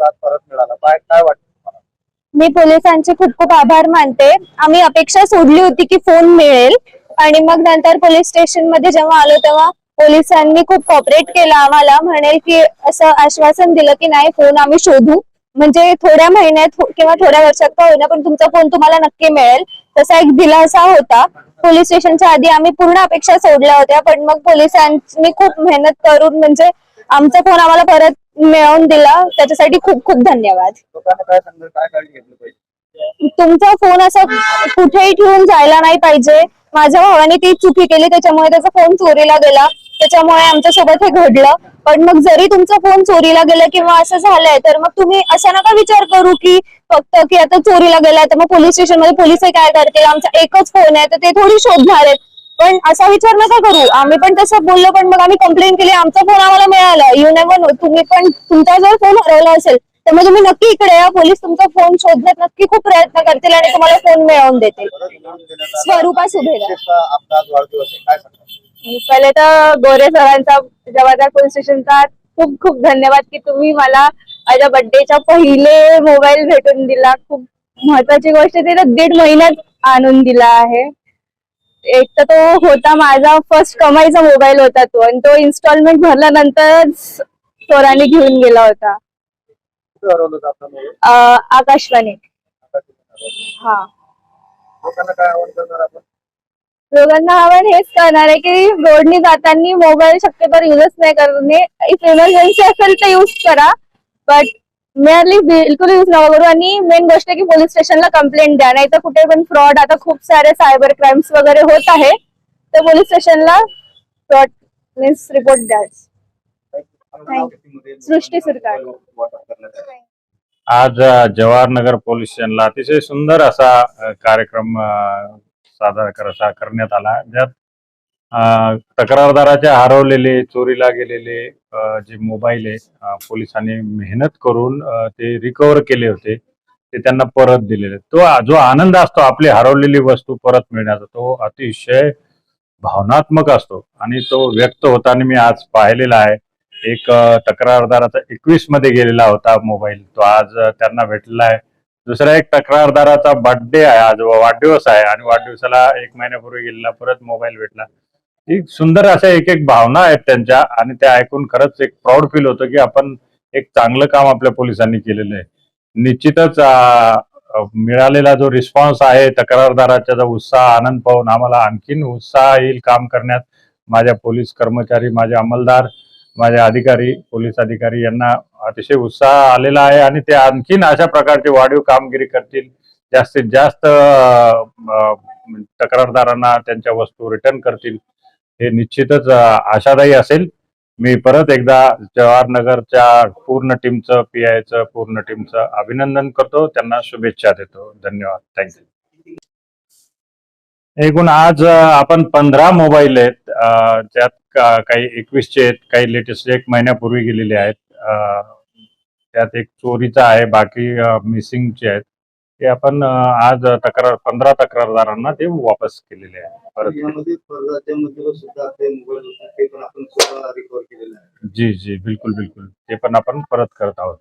तुम्हाला आज परत मिळाला. काय काय वाटतं मी पोलिसांचे खूप खूप आभार मानते. आम्ही अपेक्षा सोडली होती की फोन मिळेल. आणि मग नंतर पोलीस स्टेशनमध्ये जेव्हा आलो तेव्हा पोलिसांनी खूप कॉपरेट केलं आम्हाला. म्हणेल की असं आश्वासन दिलं की नाही फोन आम्ही शोधू. म्हणजे थोड्या महिन्यात हो- किंवा थोड्या वर्षात का होईना पण तुमचा फोन तुम्हाला नक्की मिळेल. तसा एक दिलासा होता. पोलीस स्टेशनच्या आधी आम्ही पूर्ण अपेक्षा सोडल्या होत्या पण मग पोलिसांनी खूप मेहनत करून म्हणजे आमचा फोन आम्हाला परत मिळवून दिला. त्याच्यासाठी खूप खूप धन्यवाद. तुमचा फोन असा कुठेही ठेवून जायला नाही पाहिजे. माझ्या भावाने ती चुकी केली त्याच्यामुळे त्याचा फोन चोरीला गेला. त्याच्यामुळे आमच्यासोबत हे घडलं. पण मग जरी तुमचा फोन चोरीला गेला किंवा असं झालंय तर मग तुम्ही असा नका विचार करू की फक्त की आता चोरीला गेलाय तर मग पोलीस स्टेशनमध्ये पोलीस काय करतील? आमचा एकच फोन आहे तर ते थोडी शोधणार आहेत. पण असा विचार नका करू. आम्ही पण तसं बोललो पण मग आम्ही कंप्लेंट केली. आमचा फोन आम्हाला मिळाला. यू नेव्हर नो तुम्ही पण तुमचा जर फोन हरवला असेल तर मग तुम्ही नक्की इकडे या. पोलीस तुमचा फोन शोधण्यात नक्की खूप प्रयत्न करतील आणि तुम्हाला फोन मिळवून देतील. स्वरूपा सुभेदार. पहिले तर गोरे सरांचा जवाहर पोलीस स्टेशनचा खूप खूप धन्यवाद की तुम्ही मला माझ्या बर्थडेच्या पहिले मोबाईल भेटून दिला. खूप महत्वाची गोष्ट ते तर दीड महिन्यात आणून दिला आहे. एक तर तो होता माझा फर्स्ट कमाईचा मोबाईल होता तो. आणि तो इन्स्टॉलमेंट भरल्यानंतरच चोराने घेऊन गेला होता. कुठे हरवलं होतं आपला मोबाईल अं, आकाशवाणी? हा. लोकांना काय आवाहन करणार आपण? लोकांना आपण हेच करणार आहे की रोडनी जाताना मोबाईल शक्यतो युजच नाही करणे. इफ इमर्जन्सी असेल तर युज करा. बट मेअरली बिलकुल यूज नका करू. आणि मेन गोष्ट आहे की पोलीस स्टेशनला कंप्लेंट द्या. नाही तर कुठे पण फ्रॉड आता खूप सारे सायबर क्राईम्स वगैरे होत आहे. तर पोलीस स्टेशनला फ्रॉड मीन्स रिपोर्ट द्या. सृष्टी सरकार. आज जवाहरनगर पोलीस स्टेशनला अतिशय सुंदर असा कार्यक्रम साजरा सादर करण्यात आला. ज्यात तक्रारदाराच्या हरवलेले चोरीला गेलेले जे मोबाईल आहे पोलिसांनी मेहनत करून ते रिकवर केले होते. ते त्यांना परत दिलेले. तो जो आनंद असतो आपली हरवलेली वस्तू परत मिळण्याचा तो अतिशय भावनात्मक असतो. आणि तो व्यक्त होताना मी आज पाहिलेला आहे. एक तक्रारदाराचा एकवीसमध्ये गेलेला होता मोबाईल. तो आज त्यांना भेटलेला आहे. दुसरा एक तक्रारदाराचा बर्थडे आहे. आज वाढदिवस आहे. आणि वाढदिवसाला एक महिन्यापूर्वी गेलेला परत मोबाईल भेटला. ही सुंदर अशा एक एक भावना आहेत त्यांच्या आणि त्या ऐकून खरंच एक प्राऊड फील होतं की आपण एक चांगलं काम आपल्या पोलिसांनी केलेलं आहे. निश्चितच मिळालेला जो रिस्पॉन्स आहे तक्रारदाराचा जो उत्साह आनंद पाहून आम्हाला आणखीन उत्साह येईल काम करण्यात. माझ्या पोलीस कर्मचारी माझे अंमलदार माझे अधिकारी पोलीस अधिकारी यांना अतिशय उत्साह आलेला आहे आणि ते आणखीन अशा प्रकारची वाढीव कामगिरी करतील. जास्तीत जास्त तक्रारदारांना त्यांच्या वस्तू रिटर्न करतील. हे निश्चितच आशादायी असेल. मी परत एकदा जवाहरनगरच्या पूर्ण टीमचं पी आयचं पूर्ण टीमचं अभिनंदन करतो. त्यांना शुभेच्छा देतो. धन्यवाद. थँक्यू एकूण आज आपण पंधरा मोबाईल आहेत. त्यात काही एकवीसचे आहेत काही लेटेस्ट एक महिन्यापूर्वी गेलेले आहेत. त्यात एक चोरीचा आहे. बाकी मिसिंगचे आहेत. ते आपण आज तक्रार पंधरा तक्रारदारांना ते वापस केलेले आहे. परत जी जी बिलकुल बिलकुल. ते पण आपण परत करत आहोत.